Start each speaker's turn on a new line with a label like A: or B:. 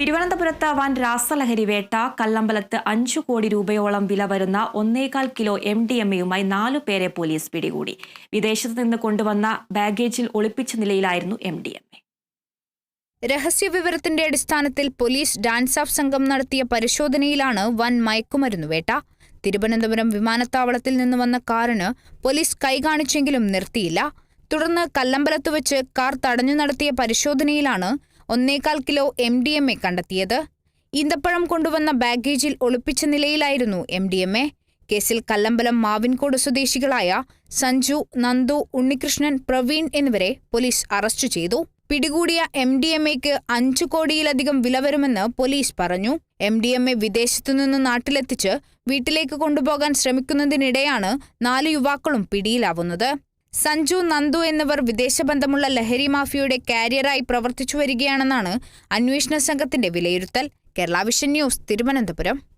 A: തിരുവനന്തപുരത്ത് വൻ രാസലഹരി വേട്ട കല്ലമ്പലത്ത് അഞ്ചു കോടി രൂപയോളം വില വരുന്ന ഒന്നേകാൽ കിലോ എം ഡി എം എയുമായി നാലു പേരെ പോലീസ് പിടികൂടി. വിദേശത്ത് നിന്ന് കൊണ്ടുവന്ന ബാഗേജിൽ ഒളിപ്പിച്ച നിലയിലായിരുന്നു എം ഡി എം എ.
B: രഹസ്യവിവരത്തിന്റെ അടിസ്ഥാനത്തിൽ പോലീസ് ഡാൻസ് ഓഫ് സംഘം നടത്തിയ പരിശോധനയിലാണ് വൻ മയക്കുമരുന്ന് വേട്ട. തിരുവനന്തപുരം വിമാനത്താവളത്തിൽ നിന്ന് വന്ന കാറിന് പോലീസ് കൈകാണിച്ചെങ്കിലും നിർത്തിയില്ല. തുടർന്ന് കല്ലമ്പലത്ത് വെച്ച് കാർ തടഞ്ഞു നടത്തിയ പരിശോധനയിലാണ് ഒന്നേകാൽ kilo M D M A കണ്ടെത്തിയത്. ഈന്തപ്പഴം കൊണ്ടുവന്ന ബാഗേജിൽ ഒളിപ്പിച്ച നിലയിലായിരുന്നു എം ഡി എം എ കേസിൽ കല്ലമ്പലം മാവിൻകോട് സ്വദേശികളായ സഞ്ജു നന്ദു ഉണ്ണികൃഷ്ണൻ പ്രവീൺ എന്നിവരെ പോലീസ് അറസ്റ്റ് ചെയ്തു. പിടികൂടിയ എം ഡി എം എക്ക് അഞ്ചു കോടിയിലധികം വില വരുമെന്ന് പോലീസ് പറഞ്ഞു. എം ഡി എം എ വിദേശത്തുനിന്ന് നാട്ടിലെത്തിച്ച് വീട്ടിലേക്ക് കൊണ്ടുപോകാൻ ശ്രമിക്കുന്നതിനിടെയാണ് നാല് യുവാക്കളും പിടിയിലാവുന്നത്. സഞ്ജു നന്ദു എന്നിവർ വിദേശബന്ധമുള്ള ലഹരി മാഫിയയുടെ കാരിയറായി പ്രവർത്തിച്ചു വരികയാണെന്നാണ് അന്വേഷണ സംഘത്തിന്റെ വിലയിരുത്തൽ. Kerala vision news Thiruvananthapuram.